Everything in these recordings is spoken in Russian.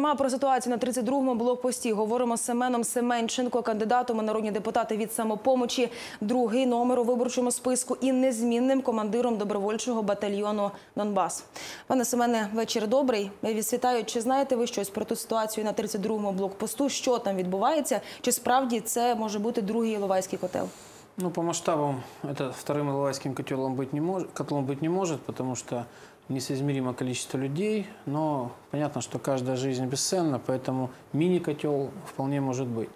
Ма про ситуацію на 32-му блокпості говоримо з Семеном Семенченко, кандидатом у народні депутати від самопомочі, другий номер у виборчому списку і незмінним командиром добровольчого батальйону Донбас. Пане Семене, вечір добрий. Я вас вітаю. Чи знаєте ви щось про ту ситуацію на 32-му блокпосту? Що там відбувається? Чи справді це може бути другий Іловайський котел? Ну, по масштабам это вторым иловайским котелом быть не может, котлом быть не может, потому что несоизмеримо количество людей, но понятно, что каждая жизнь бесценна, поэтому мини-котел вполне может быть.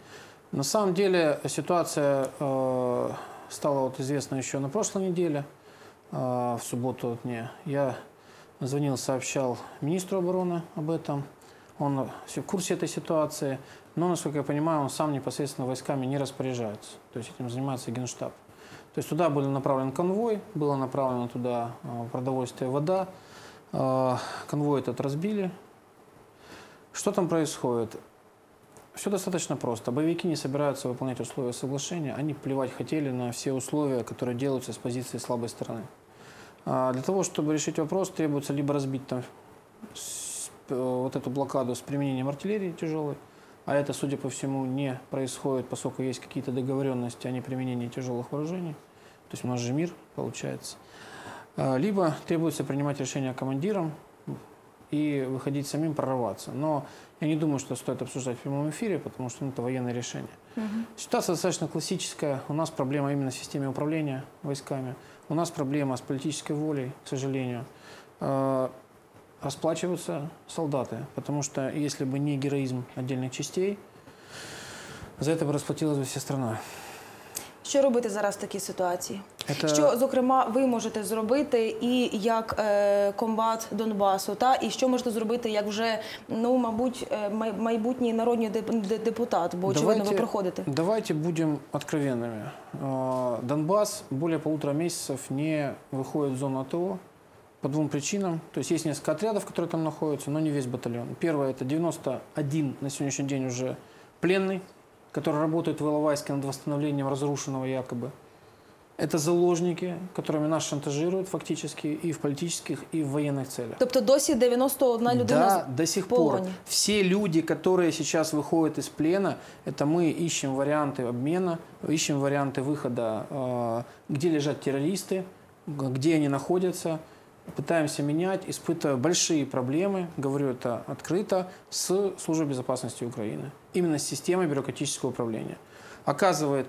На самом деле ситуация э, стала вот известна еще на прошлой неделе, э, в субботу вот мне. Я звонил, сообщал министру обороны об этом, он все в курсе этой ситуации, но, насколько я понимаю, он сам непосредственно войсками не распоряжается, то есть этим занимается Генштаб. То есть туда был направлен конвой, было направлено туда э, продовольствие, вода. Э, Конвой этот разбили. Что там происходит? Все достаточно просто. Боевики не собираются выполнять условия соглашения. Они плевать хотели на все условия, которые делаются с позиции слабой стороны. А Для того, чтобы решить вопрос, требуется либо разбить там э, вот эту блокаду с применением артиллерии тяжелой, а это, судя по всему, не происходит, поскольку есть какие-то договоренности о неприменении тяжелых вооружений. То есть у нас же мир получается. А, Либо требуется принимать решение командирам и выходить самим прорываться. Но я не думаю, что стоит обсуждать в прямом эфире, потому что ну, это военное решение. Ситуация достаточно классическая. У нас проблема именно в системе управления войсками. У нас проблема с политической волей, к сожалению. Э, Расплачиваются солдаты, потому что если бы не героизм отдельных частей, за это бы расплатилась бы вся страна. Що робити зараз в такій ситуації? Это... Що, зокрема, ви можете зробити і як е, комбат Донбасу, та і що можете зробити як вже ну, мабуть, е, май- майбутній народний деп- де- депутат, бо очевидно ви проходите. Давайте будем откровенными. Э, Донбасс более полутора месяцев не выходит в зону АТО По двум причинам. То есть есть несколько отрядов, которые там находятся, но не весь батальон. Первое – это 91 на сегодняшний день уже пленный, который работает в Иловайске над восстановлением разрушенного якобы. Это заложники, которыми нас шантажируют фактически и в политических, и в военных целях. Тобто досі 91 людина Да, до сих пор. Все люди, которые сейчас выходят из плена, это мы ищем варианты обмена, ищем варианты выхода, э, где лежат террористы, где они находятся, пытаемся менять, испытывая большие проблемы, говорю это открыто, с Службой безопасности Украины. Именно с системой бюрократического управления. Оказывает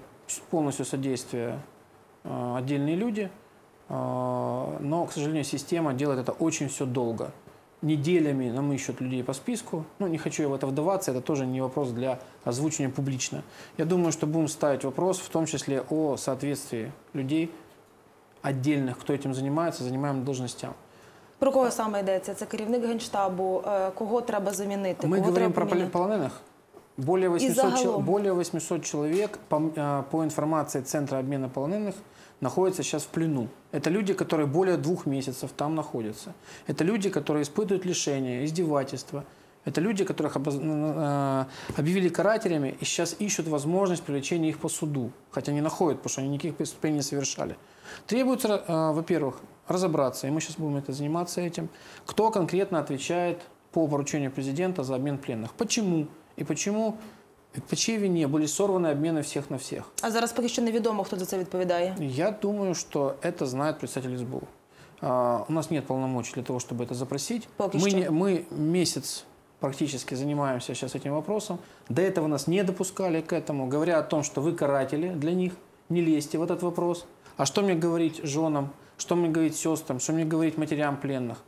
полностью содействие э, отдельные люди, э, но, к сожалению, система делает это очень все долго. Неделями нам ищут людей по списку. Ну, не хочу я в это вдаваться, это тоже не вопрос для озвучивания публично. Я думаю, что будем ставить вопрос, в том числе о соответствии людей отдельных, кто этим занимается, занимаемым должностям. про кого саме йдеться? Це керівник генштабу. Е, Кого треба замінити? Мы кого говорим треба про поли- поміняти? полоненых. Более 800, чел- загалом. более 800 человек, по, м- а, по информации Центра обмена полоненых, находятся сейчас в плену. Это люди, которые более двух месяцев там находятся. Это люди, которые испытывают лишения, издевательства. Это люди, которых обоз- н- н- а, объявили карателями и сейчас ищут возможность привлечения их по суду. Хотя не находят, потому что они никаких преступлений не совершали. Требуется, а, во-первых, разобраться, и мы сейчас будем это заниматься этим, кто конкретно отвечает по поручению президента за обмен пленных. Почему? И почему, по чьей вине были сорваны обмены всех на всех? А зараз поки що невідомо, хто за це відповідає. Я думаю, что это знает представитель СБУ. А, У нас нет полномочий для того, чтобы это запросить. Поки Мы, що. не- мы месяц практически занимаемся сейчас этим вопросом. До этого нас не допускали к этому, говоря о том, что вы каратели для них, не лезьте в этот вопрос. А что мне говорить женам, что мне говорить сестрам, что мне говорить матерям пленных?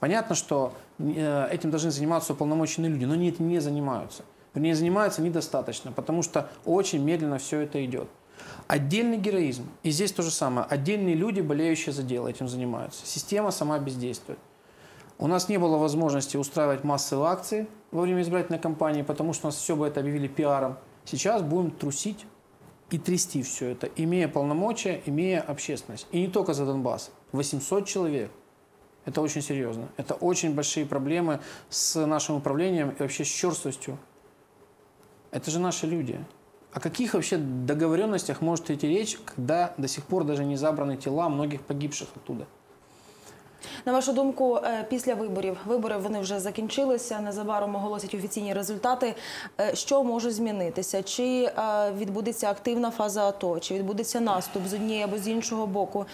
Понятно, что э, этим должны заниматься уполномоченные люди, но они этим не занимаются. Вернее, занимаются недостаточно, потому что очень медленно все это идет. Отдельный героизм. И здесь то же самое. Отдельные люди, болеющие за дело, этим занимаются. Система сама бездействует. У нас не было возможности устраивать массовые акции во время избирательной кампании, потому что нас все бы это объявили пиаром. Сейчас будем трусить и трясти все это, имея полномочия, имея общественность. И не только за Донбасс. 800 человек. Это очень серьезно. Это очень большие проблемы с нашим управлением и вообще с черствостью. Это же наши люди. О каких вообще договоренностях может идти речь, когда до сих пор даже не забраны тела многих погибших оттуда? На вашу думку, е, після виборів вибори вони вже закінчилися. Незабаром оголосять офіційні результати. Е, Що може змінитися? Чи е, відбудеться активна фаза АТО, чи відбудеться наступ з однієї або з іншого боку?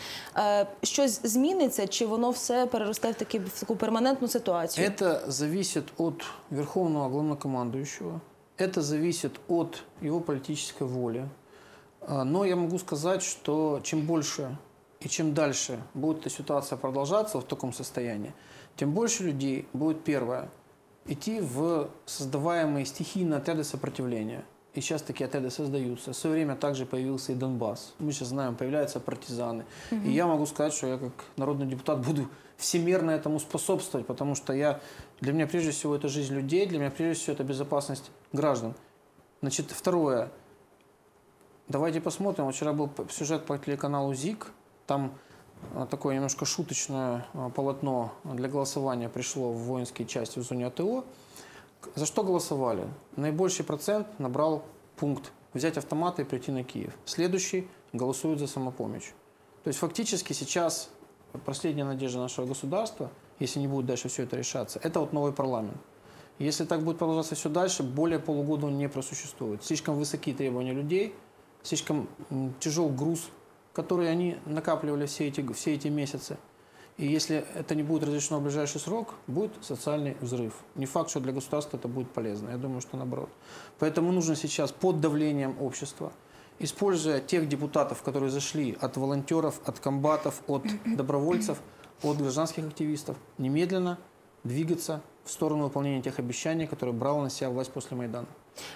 Щось зміниться, чи воно все переросте в таку перманентну ситуацію? Это зависит от верховного главнокомандующего, это зависит от его политической воли. А, Но я могу сказать, что чем больше и чем дальше будет эта ситуация продолжаться в таком состоянии, тем больше людей будет первое идти в создаваемые стихийные отряды сопротивления. И сейчас такие отряды создаются. В свое время также появился и Донбасс. Мы сейчас знаем, появляются партизаны. И я могу сказать, что я как народный депутат буду всемерно этому способствовать, потому что я, для меня прежде всего это жизнь людей, для меня прежде всего это безопасность граждан. Значит, второе. Давайте посмотрим. Вчера был сюжет по телеканалу ЗИК. Там а, такое немножко шуточное а, полотно для голосования пришло в воинские части в зоне АТО. За что голосовали? Наибольший процент набрал пункт взять автоматы и прийти на Киев. Следующий голосует за самопомощь. То есть фактически сейчас последняя надежда нашего государства, если не будет дальше все это решаться, это вот новый парламент. Если так будет продолжаться все дальше, более полугода он не просуществует. Слишком высокие требования людей, слишком тяжел груз, который они накапливали все эти, все эти месяцы. И если это не будет разрешено в ближайший срок, будет социальный взрыв. Не факт, что для государства это будет полезно. Я думаю, что наоборот. Поэтому нужно сейчас под давлением общества, используя тех депутатов, которые зашли от волонтеров, от комбатов, от добровольцев, от гражданских активистов, немедленно двигаться в сторону выполнения тех обещаний, которые брала на себя власть после Майдана.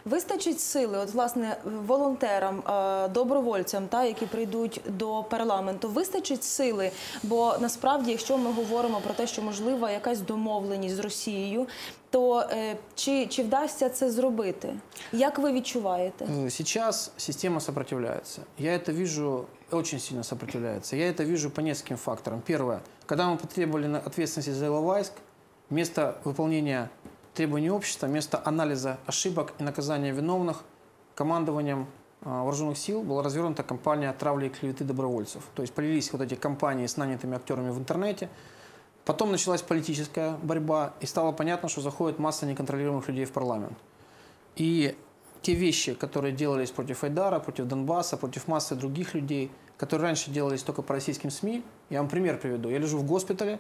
Вистачить сили, от власне волонтерам, е, добровольцям, та які прийдуть до парламенту, вистачить сили. Бо насправді, якщо ми говоримо про те, що можлива якась домовленість з Росією, то е, чи, чи вдасться це зробити? Як ви відчуваєте? Э, Сейчас система сопротивляется. Я это вижу, очень сильно сопротивляется. Я это вижу по нескольким факторам. Первое. Когда мы потребовали на- ответственности за Иловайск, вместо выполнения требований общества, вместо анализа ошибок и наказания виновных, командованием а, вооруженных сил была развернута кампания травли и клеветы добровольцев. То есть полились вот эти кампании с нанятыми актерами в интернете. Потом началась политическая борьба, и стало понятно, что заходит масса неконтролируемых людей в парламент. И те вещи, которые делались против Айдара, против Донбасса, против массы других людей, которые раньше делались только по российским СМИ, я вам пример приведу. Я лежу в госпитале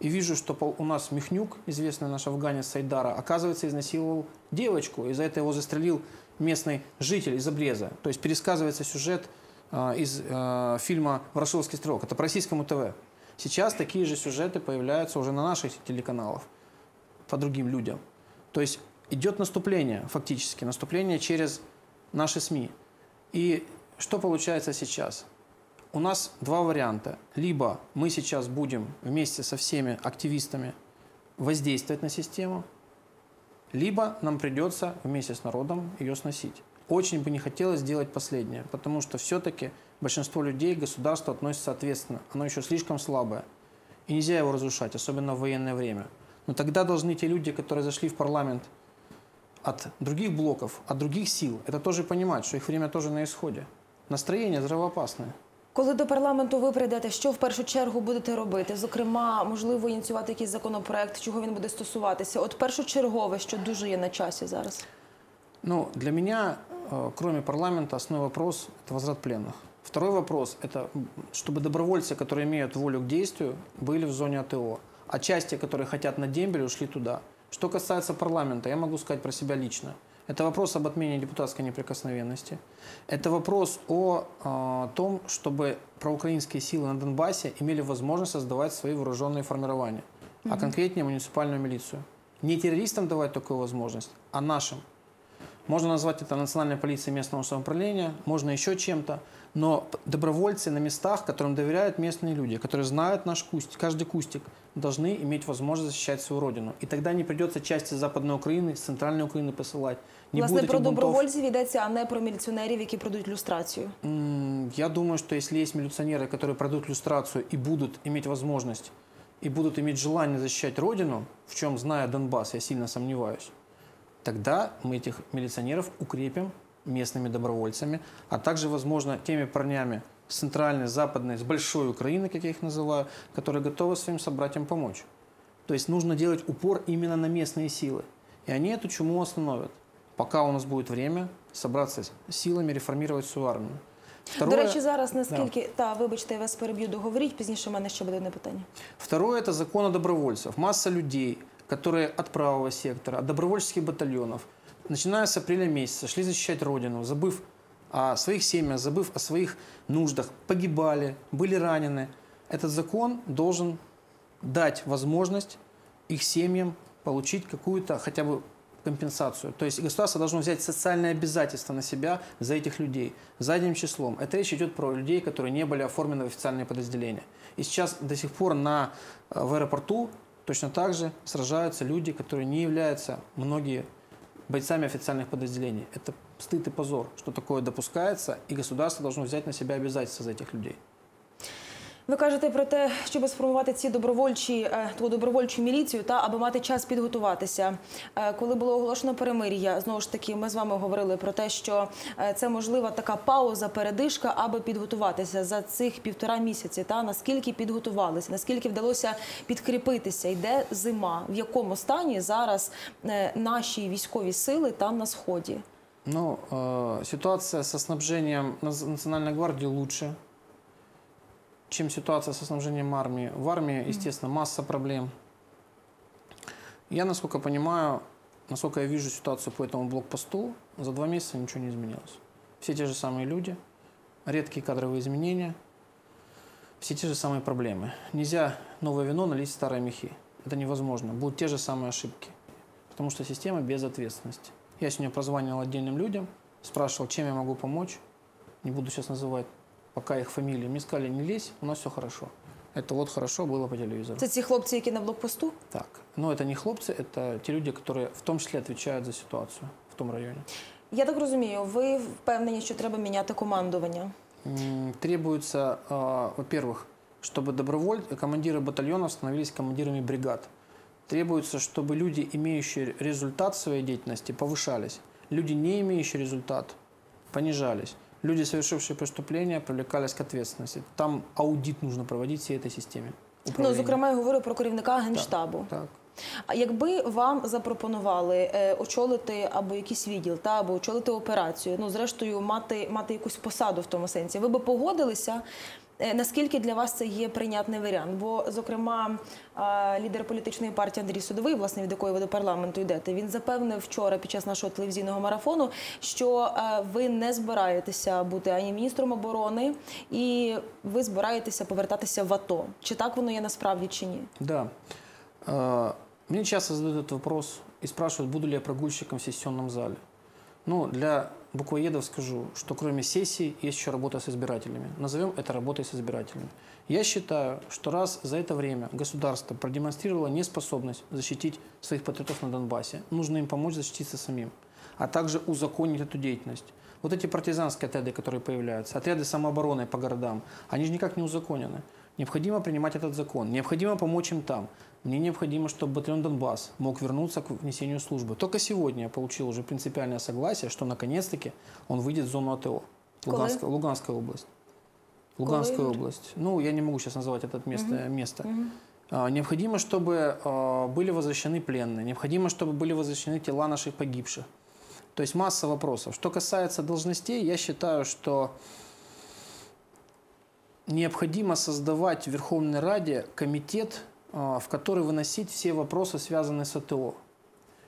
и вижу, что у нас Михнюк, известный наш афганец с Айдара, оказывается, изнасиловал девочку, и за это его застрелил местный житель из обреза. То есть пересказывается сюжет а, из а, фильма «Ворошиловский стрелок». Это по российскому ТВ. Сейчас такие же сюжеты появляются уже на наших телеканалах по другим людям. То есть идет наступление, фактически, наступление через наши СМИ. И что получается сейчас? У нас два варианта. Либо мы сейчас будем вместе со всеми активистами воздействовать на систему, либо нам придется вместе с народом ее сносить. Очень бы не хотелось сделать последнее, потому что все-таки большинство людей к государству относится ответственно. Оно еще слишком слабое. И нельзя его разрушать, особенно в военное время. Но тогда должны те люди, которые зашли в парламент от других блоков, от других сил, это тоже понимать, что их время тоже на исходе. Настроение взрывоопасное. Коли до парламенту ви прийдете, що в першу чергу будете робити? Зокрема, можливо, ініціювати якийсь законопроект, чого він буде стосуватися? От першочергове, що дуже є на часі зараз. Ну, для меня, э, кроме парламента, основной вопрос – это возврат пленных. Второй вопрос – это м, чтобы добровольцы, которые имеют волю к действию, были в зоне АТО. А части, которые хотят на дембель, ушли туда. Что касается парламента, я могу сказать про себя лично. Это вопрос об отмене депутатской неприкосновенности. Это вопрос о э, том, чтобы проукраинские силы на Донбассе имели возможность создавать свои вооруженные формирования, а конкретнее муниципальную милицию. Не террористам давать такую возможность, а нашим. Можно назвать это национальной полицией местного самоуправления, можно еще чем-то, но добровольцы на местах, которым доверяют местные люди, которые знают наш кустик, каждый кустик, должны иметь возможность защищать свою родину. И тогда не придется части Западной Украины, с Центральной Украины посылать. Не Власне, будет про этих бунтов. добровольців йдеться, а не про міліціонерів, які пройдуть люстрацію. М, Я думаю, что если есть милиционеры, которые пройдут люстрацию и будут иметь возможность, и будут иметь желание защищать Родину, в чем, зная Донбасс, я сильно сомневаюсь, тогда мы этих милиционеров укрепим местными добровольцами, а также, возможно, теми парнями с центральной, с западной, с большой Украины, как я их называю, которые готовы своим собратьям помочь. То есть нужно делать упор именно на местные силы. И они эту чуму остановят. Пока у нас будет время собраться с силами, реформировать свою армию. До речі, зараз наскільки та вибачте, я вас переб'ю, договоріть пізніше. У мене ще буде одне питання. Второе – это закон о добровольцев. Масса людей, которые от правого сектора, от добровольческих батальонов, начиная с апреля месяца, шли защищать Родину, забыв о своих семьях, забыв о своих нуждах, погибали, были ранены. Этот закон должен дать возможность их семьям получить какую-то хотя бы компенсацию. То есть государство должно взять социальное обязательство на себя за этих людей, задним числом. Это речь идет про людей, которые не были оформлены в официальные подразделения. И сейчас до сих пор на, э, в аэропорту точно так же сражаются люди, которые не являются многие бойцами официальных подразделений. Это стыд и позор, что такое допускается, и государство должно взять на себя обязательства за этих людей. Ви кажете про те, щоб сформувати ці добровольчі е, ту добровольчу міліцію, та аби мати час підготуватися. Е, Коли було оголошено перемир'я, знову ж таки, ми з вами говорили про те, що е, це можлива така пауза, передишка, аби підготуватися за цих півтора місяці. Та наскільки підготувалися, наскільки вдалося підкріпитися, йде зима, в якому стані зараз наші військові сили там на сході. Ну, ситуация со снабжением Наз- Национальной гвардии лучше, чем ситуация со снабжением армии. В армии, естественно, масса проблем. Я, насколько понимаю, насколько я вижу ситуацию по этому блокпосту, за два месяца ничего не изменилось. Все те же самые люди, редкие кадровые изменения, все те же самые проблемы. Нельзя новое вино налить в старые мехи. Это невозможно. Будут те же самые ошибки. Потому что система без ответственности. Я сегодня прозванивал отдельным людям, спрашивал, чем я могу помочь. Не буду сейчас называть пока их фамилии. Мне сказали, не лезь, у нас все хорошо. Это вот хорошо было по телевизору. Це ці хлопці, які на блокпосту. Так. Но это не хлопцы, это те люди, которые в том числе отвечают за ситуацию в том районе. Я так розумію, ви впевнені, що треба міняти командування. М, Требуется, э, во-первых, чтобы доброволь... командиры батальонов становились командирами бригад. Требуется, чтобы люди, имеющие результат своей деятельности, повышались. Люди, не имеющие результат, понижались. Люди, совершившие преступления, привлекались к ответственности. Там аудит нужно проводить всей этой системе. Ну, зокрема, я говорю про керівника генштабу. Так. А якби вам запропонували е, очолити або якийсь відділ, та або очолити операцію, ну зрештою, мати мати якусь посаду в тому сенсі, ви би погодилися? Е, Наскільки для вас це є прийнятний варіант? Бо, зокрема, лідер політичної партії Андрій Судовий, власне, від якої ви до парламенту йдете, він запевнив вчора під час нашого телевізійного марафону, що е, ви не збираєтеся бути ані міністром оборони, і ви збираєтеся повертатися в АТО. Чи так воно є насправді чи ні? Да. Мне часто задают этот вопрос и спрашивают, буду ли я прогульщиком в сессионном зале. Ну, для буквоедов скажу, что кроме сессий есть еще работа с избирателями. Назовем это работой с избирателями. Я считаю, что раз за это время государство продемонстрировало неспособность защитить своих патриотов на Донбассе, нужно им помочь защититься самим, а также узаконить эту деятельность. Вот эти партизанские отряды, которые появляются, отряды самообороны по городам, они же никак не узаконены. Необходимо принимать этот закон, необходимо помочь им там. Мне необходимо, чтобы батальон Донбасс мог вернуться к внесению службы. Только сегодня я получил уже принципиальное согласие, что наконец-таки он выйдет в зону АТО. Коли? Луганская, область. Луганская Коли? область. Ну, я не могу сейчас называть это место. место. А, Необходимо, чтобы а, были возвращены пленные. Необходимо, чтобы были возвращены тела наших погибших. То есть масса вопросов. Что касается должностей, я считаю, что необходимо создавать в Верховной Раде комитет, в который выносить все вопросы, связанные с АТО.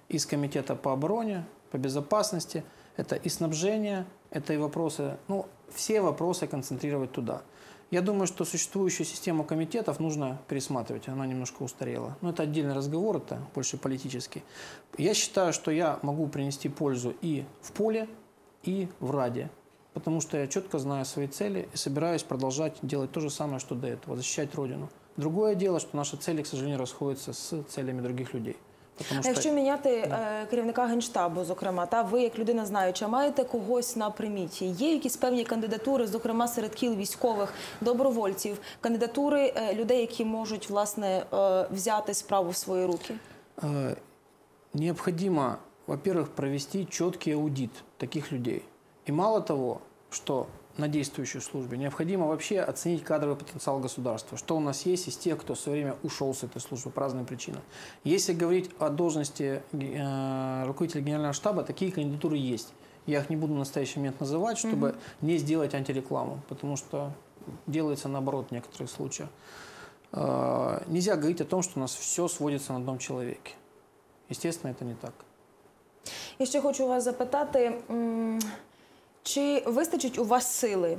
Из комитета по обороне, по безопасности, это и снабжение, это и вопросы, ну, все вопросы концентрировать туда. Я думаю, что существующую систему комитетов нужно пересматривать, она немножко устарела. Но это отдельный разговор, это больше политический. Я считаю, что я могу принести пользу и в поле, и в Раде. Потому что я четко знаю свои цели и собираюсь продолжать делать то же самое, что до этого, защищать Родину. Другое дело, что наши цели, к сожалению, расходятся с целями других людей. Потому А что якщо міняти е, керівника генштабу, зокрема, та ви як людина знаюча, маєте когось на приміті? Є якісь певні кандидатури, зокрема серед кіл військових добровольців, кандидатури е, людей, які можуть власне е, взяти справу в свої руки? Необходимо, во-первых, провести четкий аудит таких людей. И мало того, что на действующей службе, необходимо вообще оценить кадровый потенциал государства. Что у нас есть из тех, кто в свое время ушел с этой службы по разным причинам. Если говорить о должности э, руководителя генерального штаба, такие кандидатуры есть. Я их не буду в настоящий момент называть, чтобы не сделать антирекламу, потому что делается наоборот в некоторых случаях. Э, Нельзя говорить о том, что у нас все сводится на одном человеке. Естественно, это не так. І ще хочу вас запитати, чи вистачить у вас сили?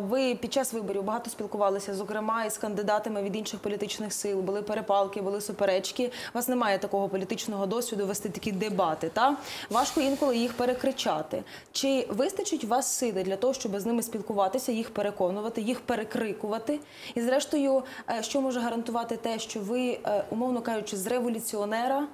Ви під час виборів багато спілкувалися, зокрема із кандидатами від інших політичних сил. Були перепалки, були суперечки. У вас немає такого політичного досвіду вести такі дебати. Та важко інколи їх перекричати. Чи вистачить у вас сили для того, щоб з ними спілкуватися, їх переконувати, їх перекрикувати? І зрештою, е, що може гарантувати те, що ви, е, умовно кажучи, з революціонера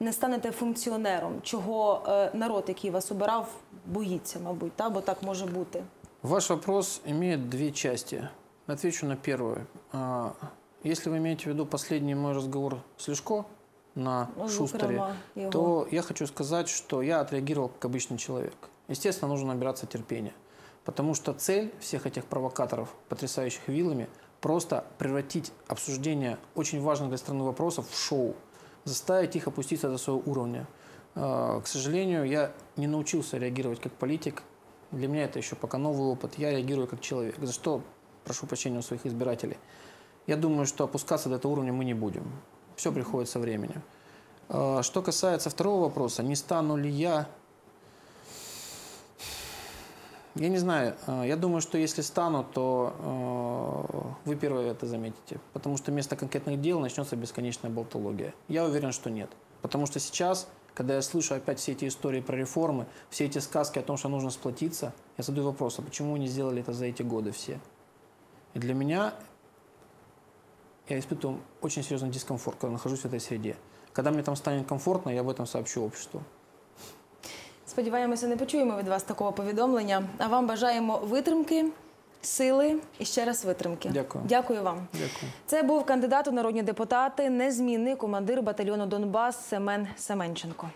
не станете функціонером, чого е, народ, який вас обирав, боїться, мабуть, та бо так може бути. Ваш вопрос имеет две части. Отвечу на первую. А, Если вы имеете в виду последний мой разговор с Лешко на Ну, Шустере, то я хочу сказать, что я отреагировал как обычный человек. Естественно, нужно набираться терпения. Потому что цель всех этих провокаторов, потрясающих вилами, просто превратить обсуждение очень важных для страны вопросов в шоу. Заставить их опуститься до своего уровня. А, К сожалению, я не научился реагировать как политик. Для меня это еще пока новый опыт. Я реагирую как человек. За что прошу прощения у своих избирателей. Я думаю, что опускаться до этого уровня мы не будем. Все приходит со временем. А, Что касается второго вопроса, не стану ли я... Я не знаю. А, Я думаю, что если стану, то вы первые это заметите. Потому что вместо конкретных дел начнется бесконечная болтология. Я уверен, что нет. Потому что сейчас, когда я слышу опять все эти истории про реформы, все эти сказки о том, что нужно сплотиться, я задаю вопрос, а почему вы не сделали это за эти годы все? И для меня я испытываю очень серьезный дискомфорт, когда нахожусь в этой среде. Когда мне там станет комфортно, я об этом сообщу обществу. Сподіваємося, не почуємо від вас такого повідомлення. А вам бажаємо витримки, сили і ще раз витримки. Дякую. Дякую вам. Дякую. Це був кандидат у народні депутати, незмінний командир батальйону Донбас Семен Семенченко.